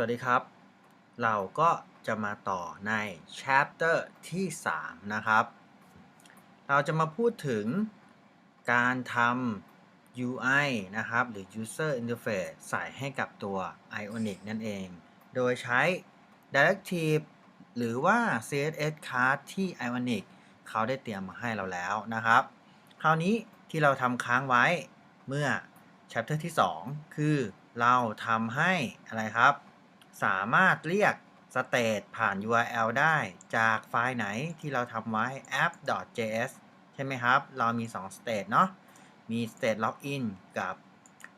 สวัสดีครับ เราก็จะมาต่อใน chapter ที่ 3 นะครับ เราจะมาพูดถึงการทำ UI นะครับ หรือ user interface ใส่ให้กับตัว Ionic นั่นเอง โดยใช้ directive หรือว่า CSS card ที่ Ionic เขาได้เตรียมมาให้เราแล้วนะครับ คราวนี้ที่เราทำค้างไว้เมื่อ chapter ที่ 2 คือเราทำให้อะไรครับ สามารถเรียก state ผ่าน URL ได้จากไฟล์ไหนที่เราทำไว้ app.js ใช่ไหมครับ เรามี 2 state เนาะมี state login กับ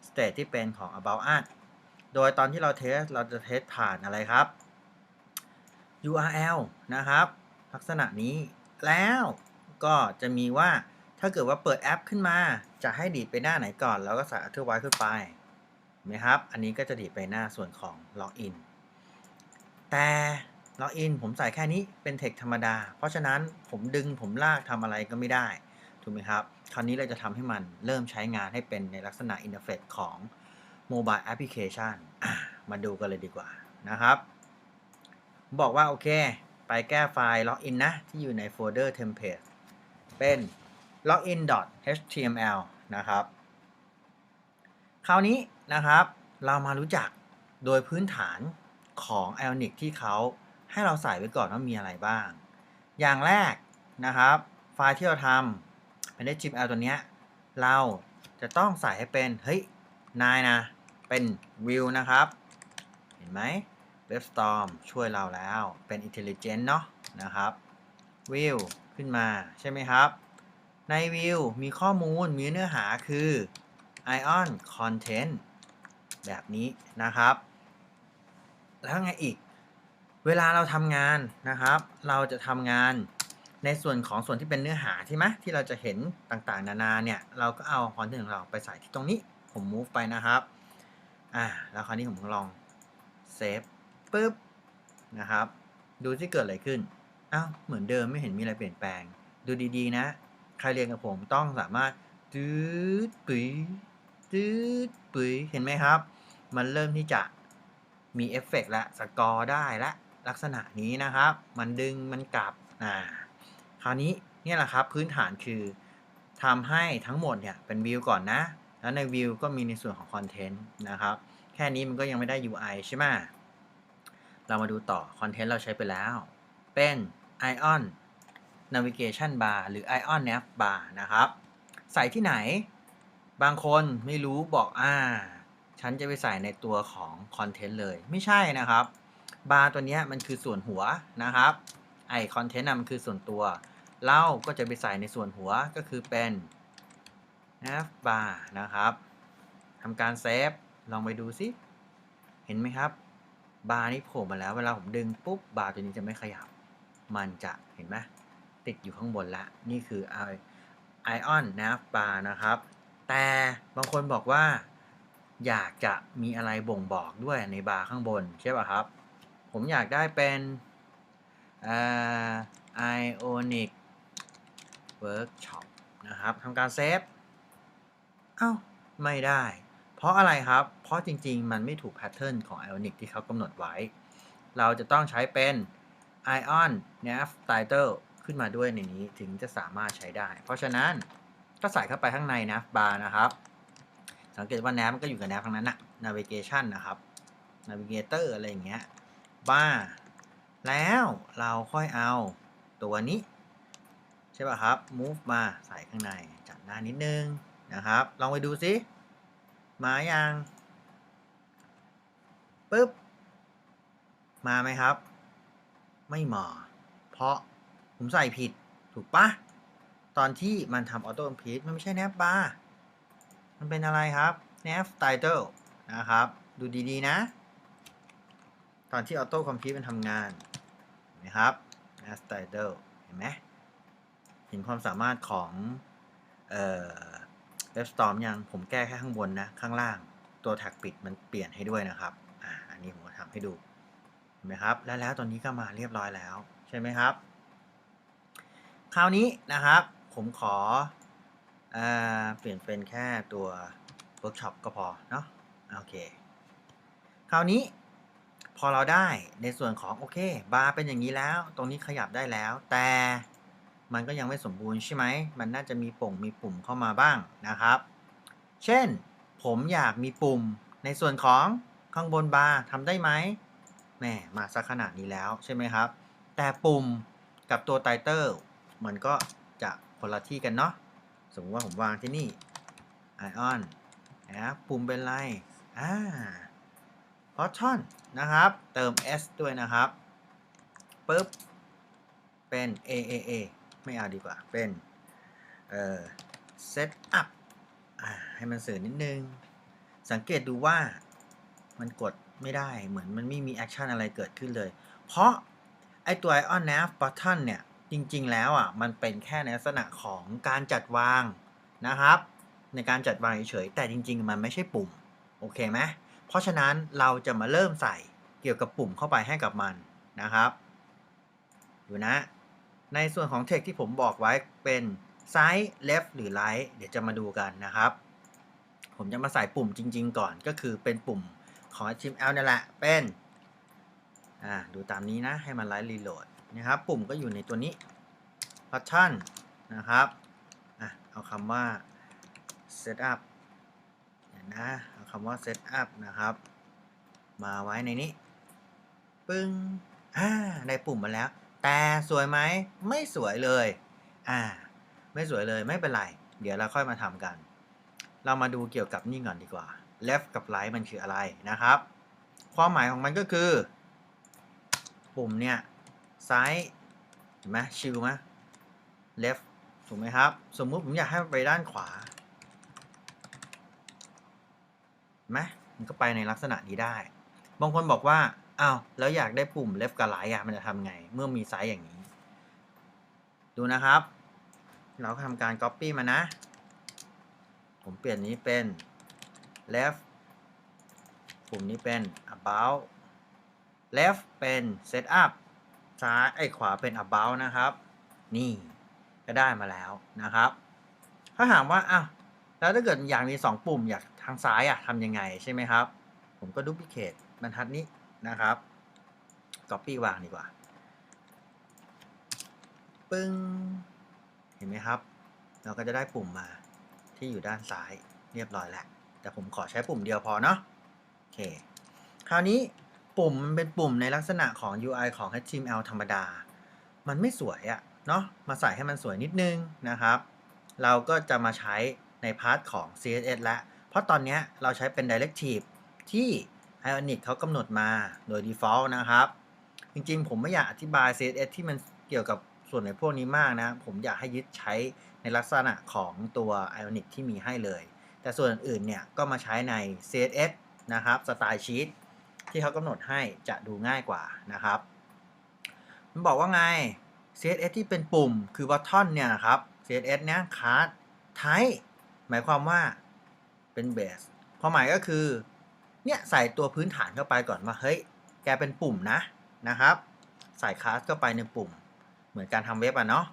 state ที่เป็นของ about us โดยตอนที่เราเทสเราจะเทสผ่านอะไรครับ URL นะครับ ลักษณะนี้แล้วก็จะมีว่าถ้าเกิดว่าเปิดแอปขึ้นมา จะให้ดีดไปหน้าไหนก่อนเราก็ใส่ otherwise ขึ้นไปเห็นไหมครับ อันนี้ก็จะดีดไปหน้าส่วนของ login แต่ล็อกอินผมใส่แค่นี้เป็นเทคธรรมดา เพราะฉะนั้นผมดึงผมลากทำอะไรก็ไม่ได้ ถูกไหมครับ คราวนี้เราจะทำให้มันเริ่มใช้งานให้เป็นในลักษณะอินเทอร์เฟซของ Mobile Application อะมาดูกันเลยดีกว่านะครับ บอกว่าโอเค ไปแก้ไฟล์ล็อกอินนะ ที่อยู่ในโฟลเดอร์ template เป็น login.html นะครับ คราวนี้นะครับเรามารู้จักโดยพื้นฐาน ของ Ionic ที่เขาให้เราใส่ไว้ก่อนว่ามีอะไรบ้าง อย่างแรกนะครับ ไฟล์ที่เราทำเป็น HTML ตัวเนี้ยเราจะต้องใส่ให้เป็น เฮ้ย นายนะ เป็น view นะครับ เห็นไหม WebStorm ช่วยเราแล้วเป็น intelligent เนาะนะครับ view ขึ้นมาใช่ไหมครับ ใน view มีข้อมูลมีเนื้อหาคือ ion content แบบนี้นะครับ แล้วไงอีก เวลาเราทำงานนะครับ เราจะทำงานในส่วนของส่วนที่เป็นเนื้อหาใช่ไหมที่เราจะเห็นต่างๆ นานาเนี่ย เราก็เอาคอนเทนต์ของเราไปใส่ที่ตรงนี้ผม move ไปนะครับอ่าแล้วคราวนี้ผมลองเซฟปุ๊บนะครับ ดูที่เกิดอะไรขึ้นอ้าวเหมือนเดิมไม่เห็นมีอะไรเปลี่ยนแปลง ดูดีๆ นะ ใครเรียนกับผมต้องสามารถตืดปุ๋ยตืดปุ๋ยเห็นไหมครับ มันเริ่มที่จะ มีเอฟเฟกต์และสกอร์ได้และลักษณะนี้นะครับ มันดึงมันกลับอ่าคราวนี้เนี่ยแหละครับพื้นฐานคือทำให้ทั้งหมดเนี่ยเป็นวิวก่อนนะ แล้วในวิวก็มีในส่วนของคอนเทนต์นะครับ แค่นี้มันก็ยังไม่ได้ UI ใช่ไหมเรามาดูต่อคอนเทนต์เราใช้ไปแล้ว เป็น Ion Navigation Bar หรือ Ion Nav Bar นะครับ ใส่ที่ไหน บางคนไม่รู้บอกอ่า ฉันจะไปใส่ในตัวของคอนเทนต์เลย ไม่ใช่นะครับ บาร์ตัวนี้มันคือส่วนหัวนะครับ ไอคอนเทนต์มันคือส่วนตัวเราก็จะไปใส่ในส่วนหัวก็คือเป็น nav bar นะครับทำการเซฟลองไปดูซิ เห็นไหมครับ บาร์นี้โผล่มาแล้ว เวลาผมดึงปุ๊บบาร์ตัวนี้จะไม่ขยับ มันจะเห็นไหมติดอยู่ข้างบนละ นี่คือ ion nav bar นะครับ แต่บางคนบอกว่า อยากจะมีอะไรบ่งบอกด้วยในบาร์ข้างบน ใช่ป่ะครับ ผมอยากได้เป็นอ่า Ionic Workshop นะครับทำการเซฟ เอ้า ไม่ได้ เพราะอะไรครับ เพราะจริง ๆ มันไม่ถูกแพทเทิร์นของ Ionic ที่เขากำหนดไว้ เราจะต้องใช้เป็น Ion Nav Title ขึ้นมาด้วยในนี้ถึงจะสามารถใช้ได้ เพราะฉะนั้นก็ใส่เข้าไปข้างใน Nav Bar นะครับ สังเกตว่า nav มันก็อยู่กับ nav ทั้งนั้นนะ navigation นะครับ navigator อะไรอย่างเงี้ยบ้า แล้วเราค่อยเอาตัวนี้ ใช่ป่ะครับ move มาใส่ข้างในจัดหน้านิดนึงนะครับ ลองไปดูซิมายังปึ๊บ มาไหมครับ ไม่มา เพราะผมใส่ผิดถูกปะตอนที่มันทำ auto complete มันไม่ใช่ nav bar มันเป็นอะไรครับ nav title นะครับ ดูดีๆนะ ตอนที่ auto complete มันทำงานเห็นไหมครับ nav title เห็นไหมเห็นความสามารถของเอ่อ WebStorm ยังผมแก้แค่ข้างบนนะ ข้างล่างตัวแท็กปิดมันเปลี่ยนให้ด้วยนะครับอ่าอันนี้ผมจะทำให้ดูเห็นไหมครับ แล้วแล้วตอนนี้ก็มาเรียบร้อยแล้ว ใช่ไหมครับ คราวนี้นะครับ ผมขอ เปลี่ยนเป็นแค่ตัว Workshop ก็พอเนาะโอเค คราวนี้พอเราได้ในส่วนของโอเคบาร์เป็นอย่างนี้แล้ว ตรงนี้ขยับได้แล้ว แต่มันก็ยังไม่สมบูรณ์ใช่ไหม มันน่าจะมีปุ่มมีปุ่มเข้ามาบ้างนะครับ เช่น ผมอยากมีปุ่มในส่วนของข้างบนบาร์ทำได้ไหมแหมมาสักขนาดนี้แล้วใช่ไหมครับ แต่ปุ่มกับตัวไตเติลมันก็จะคนละที่กันเนาะ สมมติว่าผมวางที่นี่ ion นะปุ่มเป็นไรอ่า p o t o n นะครับ เติม s ด้วยนะครับปุ๊บ เป็น a a a ไม่เอาดีกว่า เป็น เอ่อ set up อ่าให้มันสื่อนิดนึง สังเกตดูว่ามันกดไม่ได้ เหมือนมันไม่มีแอคชั่นอะไรเกิดขึ้นเลย เพราะไอตัว ion nav button เนี่ย จริงๆ แล้วอะมันเป็นแค่ในลักษณะของการจัดวางนะครับ ในการจัดวางเฉยๆแต่จริง ๆ มันไม่ใช่ปุ่มโอเคไหมเพราะฉะนั้นเราจะมาเริ่มใส่เกี่ยวกับปุ่มเข้าไปให้กับมันนะครับดูนะ ในส่วนของ text ที่ผมบอกไว้เป็นซ้าย left หรือ right เดี๋ยวจะมาดูกันนะครับ ผมจะมาใส่ปุ่มจริง ๆ ก่อนก็คือเป็นปุ่มของ HTML นี่แหละเป็นอ่าดูตามนี้นะให้มัน right reload นะครับ ปุ่มก็อยู่ในตัวนี้ button นะครับอะเอาคำว่า setup นนะเอาคำว่า setup นะครับ มาไว้ในนี้ ปึ้งอ่าได้ปุ่มมาแล้ว แต่สวยไหมไม่สวยเลยอ่าไม่สวยเลยไม่เป็นไร เดี๋ยวเราค่อยมาทำกัน เรามาดูเกี่ยวกับนี่ก่อนดีกว่า left กับ right มันคืออะไรนะครับ ความหมายของมันก็คือ ปุ่มเนี่ย ซ้ายเห็นไหมชิลไหม left ถูกไหมครับ สมมุติผมอยากให้ไปด้านขวาเห็นไหมมันก็ไปในลักษณะนี้ได้ บางคนบอกว่าอ้าวแล้วอยากได้ปุ่ม left กับ right อะมันจะทำไง เมื่อมีไซส์อย่างนี้ ดูนะครับ เราทำการ copy มานะ ผมเปลี่ยนนี้เป็น left ปุ่มนี้เป็น about left เป็น setup ซ้ายไอ้ขวาเป็น about นะครับ นี่ก็ได้มาแล้วนะครับ ถ้าถามว่าอ้าวแล้วถ้าเกิดอยากมี 2 ปุ่มอยากทางซ้ายอะทำยังไงใช่ไหมครับ ผมก็ดูพิเคทบรรทัดนี้นะครับ copy วางดีกว่า ปึ้ง เห็นไหมครับ เราก็จะได้ปุ่มมาที่อยู่ด้านซ้ายเรียบร้อยแล้ว แต่ผมขอใช้ปุ่มเดียวพอเนาะโอเค คราวนี้ ปุ่มมันเป็นปุ่มในลักษณะของ UI ของ HTML ธรรมดา มันไม่สวยอะเนาะมาใส่ให้มันสวยนิดนึงนะครับ เราก็จะมาใช้ในพาร์ทของ CSS แล้วเพราะตอนนี้เราใช้เป็น Directive ที่ Ionic เขากำหนดมาโดย Default นะครับ จริงๆ ผมไม่อยากอธิบาย CSS ที่มันเกี่ยวกับส่วนในพวกนี้มากนะ ผมอยากให้ยึดใช้ในลักษณะของตัว Ionic ที่มีให้เลย แต่ส่วนอื่นเนี่ยก็มาใช้ใน CSS นะครับสไตล์ชีต ที่เขากำหนดให้จะดูง่ายกว่านะครับ มันบอกว่าไง CSS ที่เป็นปุ่มคือ button เนี่ยนะครับ CSS เนี่ย card type หมายความว่าเป็น base ความหมายก็คือ เนี่ยใส่ตัวพื้นฐานเข้าไปก่อนว่า เฮ้ย แกเป็นปุ่มนะนะครับ ใส่คลาสเข้าไปในปุ่ม เหมือนการทำเว็บอะเนาะ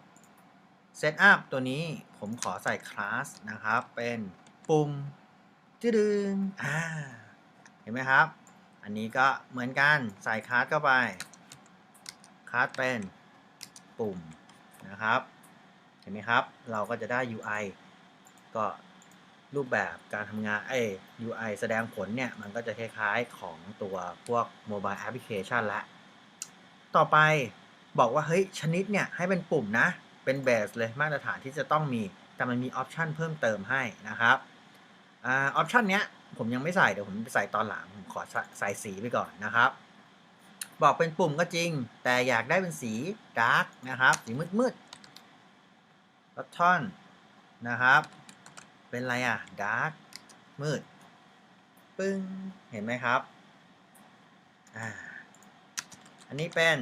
Setup ตัวนี้ผมขอใส่คลาสนะครับ เป็นปุ่มจืดึงอ่าเห็นไหมครับ อันนี้ก็เหมือนกันใส่คลาสเข้าไปคลาสเป็นปุ่มนะครับเห็นไหมครับ เราก็จะได้ UI ก็รูปแบบการทำงานไอ้ UI แสดงผลเนี่ย มันก็จะคล้ายๆของตัวพวก Mobile Application ละ ต่อไปบอกว่า เฮ้ย ชนิดเนี่ย ให้เป็นปุ่มนะ เป็นเบสเลยมาตรฐานที่จะต้องมี แต่มันมีออปชันเพิ่มเติมให้นะครับออปชันเนี้ย ผมยังไม่ใส่เดี๋ยวผมไปใส่ตอนหลังผมขอใส่สีไปก่อนนะครับ บอกเป็นปุ่มก็จริง แต่อยากได้เป็นสีดาร์กนะครับ สีมืดๆบัตทอนนะครับ เป็นอะไรอะดาร์กมืด ปึ้ง เห็นไหมครับอ่าอันนี้เป็น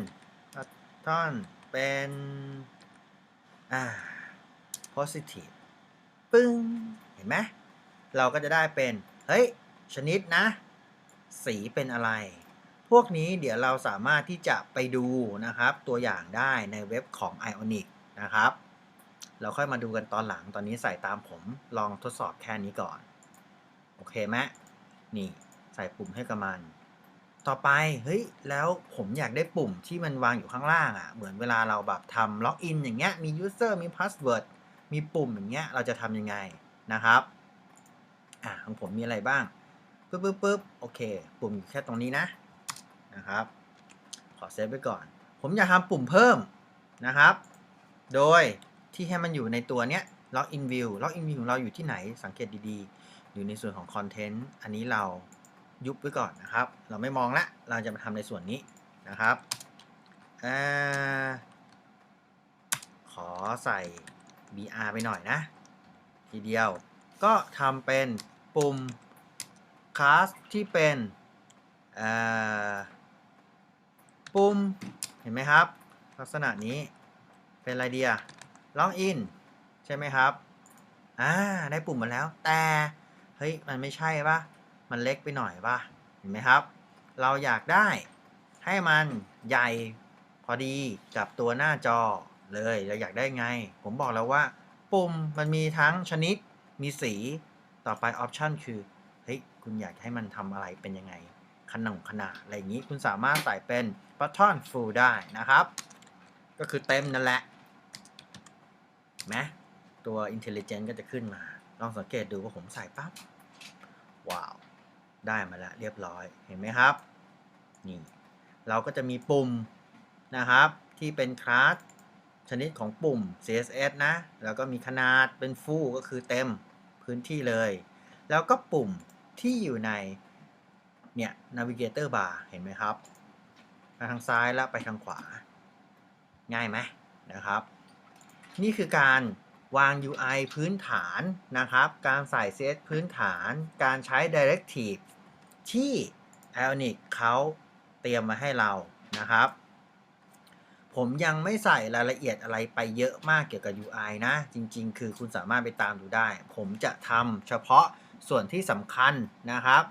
บัตทอนเป็นอ่า positive ปึ้ง เห็นไหมเราก็จะได้เป็น เฮ้ย ชนิดนะ สีเป็นอะไร พวกนี้เดี๋ยวเราสามารถที่จะไปดูนะครับ ตัวอย่างได้ในเว็บของ Ionic นะครับ เราค่อยมาดูกันตอนหลังตอนนี้ใส่ตามผมลองทดสอบแค่นี้ก่อน โอเคไหมนี่ใส่ปุ่มให้กับมัน ต่อไปเฮ้ยแล้วผมอยากได้ปุ่มที่มันวางอยู่ข้างล่างอะ่ะ เหมือนเวลาเราแบบทำล็อกอินอย่างเงี้ยมี user มี password มีปุ่มอย่างเงี้ยเราจะทำยังไงนะครับ อ่าของผมมีอะไรบ้างปึ๊บปึ๊บปึ๊บโอเค ปุ่มอยู่แค่ตรงนี้นะนะครับ ขอเซฟไว้ก่อน ผมอยากทำปุ่มเพิ่มนะครับ โดยที่ให้มันอยู่ในตัวเนี้ย login view login view ของเราอยู่ที่ไหนสังเกตดีๆ อยู่ในส่วนของ content อันนี้เรายุบไว้ก่อนนะครับ เราไม่มองละเราจะมาทำในส่วนนี้นะครับอขอใส่ br ไปหน่อยนะ ทีเดียวก็ทำเป็น ปุ่ม class ที่เป็นปุ่ม เห็นไหมครับ ลักษณะนี้เป็นอะไรเดียล็อกอินใช่ไหมครับ อ่า ได้ปุ่มมาแล้ว แต่ เฮ้ย มันไม่ใช่ปะมันเล็กไปหน่อยปะเห็นไหมครับ เราอยากได้ให้มันใหญ่พอดีกับตัวหน้าจอเลยเราอยากได้ไง ผมบอกแล้วว่า ปุ่มมันมีทั้งชนิดมีสี ต่อไปออปชันคือเฮ้ยคุณอยากให้มันทำอะไรเป็นยังไงขนาดขนาดอะไรอย่างนี้คุณสามารถใส่เป็น button full ได้นะครับ ก็คือเต็มนั่นแหละนไหมตัว intelligent ก็จะขึ้นมา ลองสังเกตดูว่าผมใส่ปั๊บ ว้าว ได้มาแล้วเรียบร้อยเห็นไหมครับ นี่ เราก็จะมีปุ่มนะครับ ที่เป็นคลาสชนิดของปุ่ม CSS นะ แล้วก็มีขนาดเป็น full ก็คือเต็ม พื้นที่เลย แล้วก็ปุ่มที่อยู่ในเนี่ย navigator bar เห็นไหมครับไปทางซ้ายแล้วไปทางขวา ง่ายไหมนะครับ นี่คือการวาง UI พื้นฐานนะครับ การใส่ CSS พื้นฐาน การใช้ Directive ที่ Ionic เขาเตรียมมาให้เรานะครับ ผมยังไม่ใส่รายละเอียดอะไรไปเยอะมากเกี่ยวกับ UI นะ จริง ๆ คือคุณสามารถไปตามดูได้ ผมจะทำเฉพาะส่วนที่สำคัญนะครับ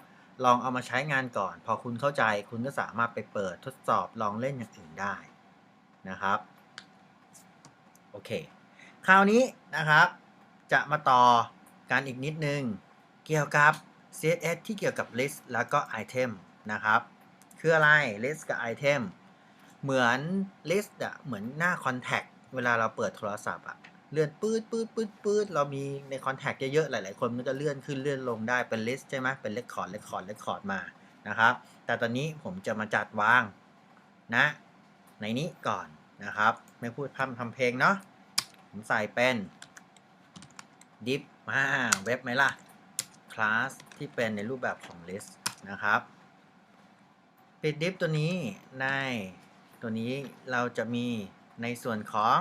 ลองเอามาใช้งานก่อน พอคุณเข้าใจคุณก็สามารถไปเปิดทดสอบลองเล่นอย่างอื่นได้นะครับ โอเค คราวนี้นะครับ จะมาต่อการอีกนิดนึง เกี่ยวกับ CSS ที่เกี่ยวกับ list แล้วก็ item นะครับ คืออะไร list กับ item เหมือน list อะเหมือนหน้า contact เวลาเราเปิดโทรศัพท์อะเลื่อนปื๊ดปื๊ดปื๊ดปื๊ดเรามีใน contact เยอะๆหลายๆ คนมันก็เลื่อนขึ้นเลื่อนลงได้เป็น list ใช่ไหมเป็น record record record มานะครับ แต่ตอนนี้ผมจะมาจัดวางนะ ในนี้ก่อนนะครับ ไม่พูดพร่ำทำเพลงเนาะผมใส่เป็น div มาเว็บไหมล่ะ class ที่เป็นในรูปแบบของ list นะครับปิด div ตัวนี้ใน ตัวนี้เราจะมีในส่วนของ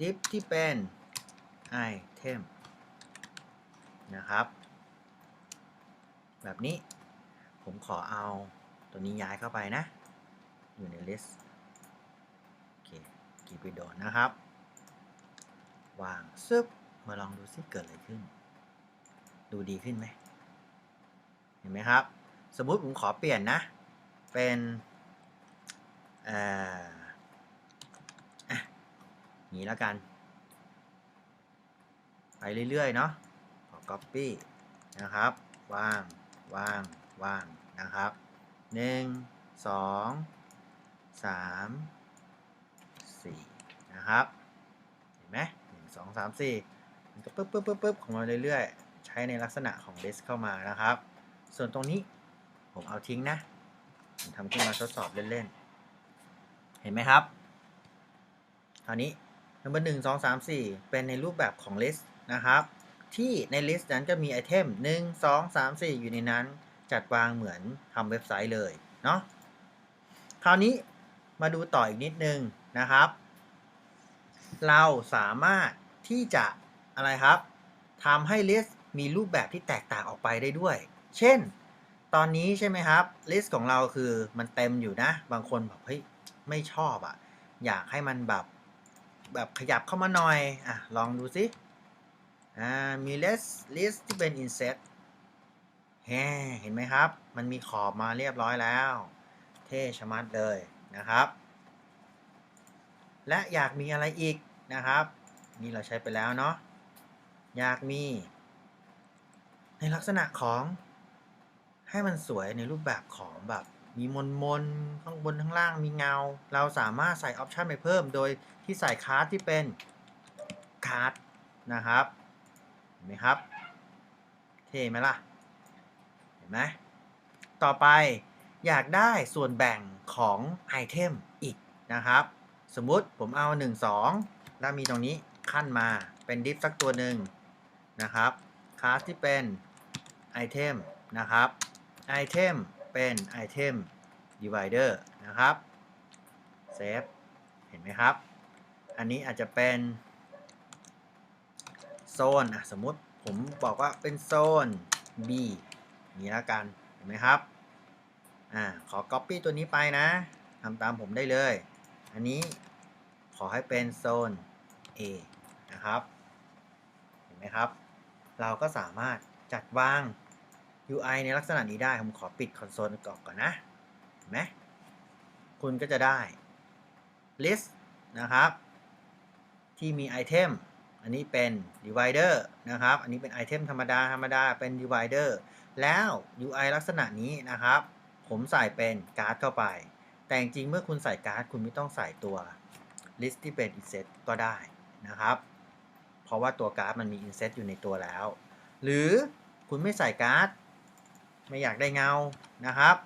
div ที่เป็น item นะครับ แบบนี้ผมขอเอาตัวนี้ย้ายเข้าไปนะ อยู่ใน list โอเคกีไปโดนนะครับ วางซึบมาลองดูซิเกิดอะไรขึ้น ดูดีขึ้นไหม เห็นไหมครับ สมมุติผมขอเปลี่ยนนะ เป็น อ่ออะนี้แล้วกัน ไปเรื่อย ๆ เนาะขอ copy นะครับ วาง วาง วาง นะครับหนึ่งสองสามสี่นะครับ เห็นไหมหนึ่งสองสามสี่มันก็ปึ๊บปึ๊บปึ๊บปึ๊บของเราเรื่อยๆ ใช้ในลักษณะของ list เข้ามานะครับ ส่วนตรงนี้ผมเอาทิ้งนะ ผมทำขึ้นมาทดสอบเล่น ๆ เห็นไหมครับคราวนี้ number หนึ่งสองสามสี่เป็นในรูปแบบของ list นะครับ ที่ใน list นั้นจะมีไอเทมหนึ่งสองสามสี่อยู่ในนั้น จัดวางเหมือนทำเว็บไซต์เลย เนาะคราวนี้มาดูต่ออีกนิดนึงนะครับ เราสามารถที่จะอะไรครับทำให้ list มีรูปแบบที่แตกต่างออกไปได้ด้วย เช่น ตอนนี้ใช่ไหมครับ list ของเราคือมันเต็มอยู่นะ บางคนแบบเฮ้ย ไม่ชอบอะ่ะ อยากให้มันแบบแบบขยับเข้ามาหน่อย อะ ลองดูสิอ่ามี list list ที่เป็น inset แฮเห็นไหมครับ มันมีขอบมาเรียบร้อยแล้ว เท่ชะมัดเลยนะครับ และอยากมีอะไรอีกนะครับ นี่เราใช้ไปแล้วเนาะอยากมี ในลักษณะของให้มันสวยในรูปแบบของแบบ มีมนมนข้างบนข้างล่างมีเงา เราสามารถใส่ออปชันไปเพิ่ม โดยที่ใส่คาร์ดที่เป็นคาร์ดนะครับ เห็นไหมครับ เท่ไหมล่ะ เห็นไหมต่อไปอยากได้ส่วนแบ่งของไอเทมอีกนะครับ สมมุติผมเอา 1 2 แล้วมีตรงนี้ขั้นมาเป็นดิฟสักตัวหนึ่งนะครับคลาสที่เป็นไอเทมนะครับไอเทม เป็นไอเทม divider นะครับเซฟเห็นไหมครับ อันนี้อาจจะเป็นโซนอะสมมุติผมบอกว่าเป็นโซน B นี้แล้วกันเห็นไหมครับอ่าขอ Copy ตัวนี้ไปนะทำตามผมได้เลย อันนี้ขอให้เป็นโซน A นะครับ เห็นไหมครับ เราก็สามารถจัดวาง UI ในลักษณะนี้ได้ ผมขอปิดคอนโซลก่อนก่อนนะเห็นไหมคุณก็จะได้ list นะครับ ที่มีไอเทมอันนี้เป็น divider นะครับ อันนี้เป็นไอเทมธรรมดาธรรมดาเป็น divider แล้ว UI ลักษณะนี้นะครับ ผมใส่เป็นการ์ดเข้าไป แต่จริงๆเมื่อคุณใส่การ์ดคุณไม่ต้องใส่ตัว list ที่เป็น inset ก็ได้นะครับ เพราะว่าตัวการ์ดมันมี inset อยู่ในตัวแล้ว หรือคุณไม่ใส่การ์ด ไม่อยากได้เงานะครับ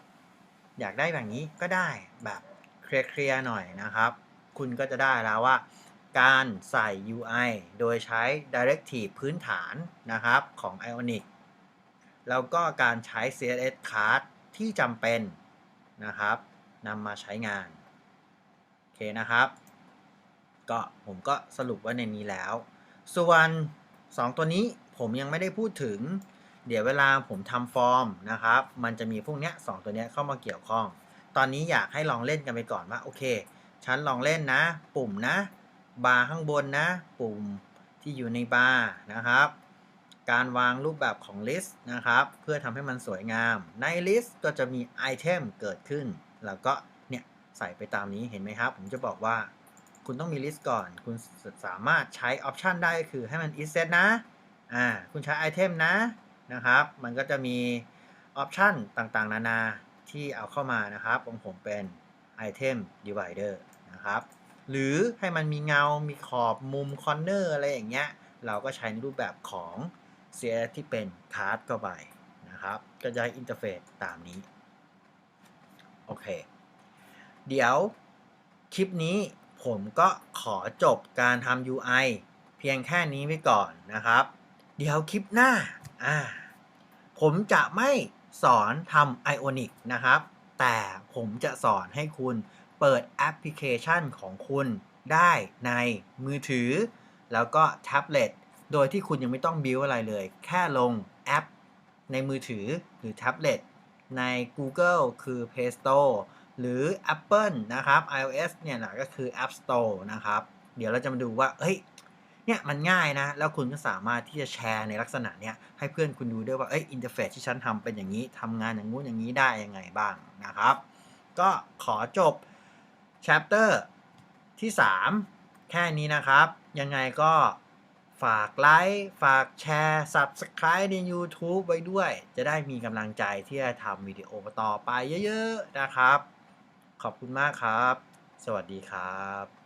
อยากได้แบบนี้ก็ได้แบบเคลียร์ๆหน่อยนะครับ คุณก็จะได้แล้วว่า การใส่ UI โดยใช้ Directive พื้นฐานนะครับของ Ionic แล้วก็การใช้ CSS card ที่จำเป็นนะครับนำมาใช้งาน โอเคนะครับ ก็ผมก็สรุปไว้ในนี้แล้ว ส่วน 2 ตัวนี้ผมยังไม่ได้พูดถึง เดี๋ยวเวลาผมทำฟอร์มนะครับ มันจะมีพวกเนี้ยสองตัวเนี้ยเข้ามาเกี่ยวข้อง ตอนนี้อยากให้ลองเล่นกันไปก่อนว่าโอเค ฉันลองเล่นนะ ปุ่มนะ บาร์ข้างบนนะ ปุ่มที่อยู่ในบาร์นะครับ การวางรูปแบบของ list นะครับ เพื่อทำให้มันสวยงาม ใน list ก็จะมีไอเทมเกิดขึ้น แล้วก็เนี่ยใส่ไปตามนี้เห็นไหมครับ ผมจะบอกว่าคุณต้องมี list ก่อน คุณสามารถใช้ออปชันได้ก็คือให้มัน inset นะ อ่า คุณใช้ไอเทมนะ นะครับ มันก็จะมีออปชันต่างๆ นานาที่เอาเข้ามานะครับ ของผมเป็น item divider นะครับ หรือให้มันมีเงา มีขอบมุมคอนเนอร์อะไรอย่างเงี้ย เราก็ใช้ในรูปแบบของ CSS ที่เป็นคาร์ดเข้าไปนะครับ ก็จะอินเทอร์เฟซตามนี้ โอเค เดี๋ยวคลิปนี้ผมก็ขอจบการทำ UI เพียงแค่นี้ไว้ก่อนนะครับ เดี๋ยวคลิปหน้า อ่าผมจะไม่สอนทำ Ionic นะครับ แต่ผมจะสอนให้คุณเปิดแอปพลิเคชันของคุณได้ในมือถือ แล้วก็แท็บเล็ตโดยที่คุณยังไม่ต้องบิวอะไรเลย แค่ลงแอป ในมือถือหรือแท็บเล็ตใน Google คือ Play Store หรือ Apple นะครับ iOS เนี่ยนะก็คือ App Store นะครับ เดี๋ยวเราจะมาดูว่า เฮ้ย เนี่ยมันง่ายนะ แล้วคุณก็สามารถที่จะแชร์ในลักษณะเนี้ยให้เพื่อนคุณดูด้วยว่าเอ้ยอินเทอร์เฟซที่ฉันทำเป็นอย่างนี้ทำงานอย่างงู้นอย่างนี้ได้ยังไงบ้างนะครับ ก็ขอจบ chapter ที่ 3 แค่นี้นะครับ ยังไงก็ฝากไลค์ฝากแชร์ Subscribe ใน YouTube ไว้ด้วย จะได้มีกำลังใจที่จะทำวิดีโอต่อไปเยอะ ๆ นะครับ ขอบคุณมากครับ สวัสดีครับ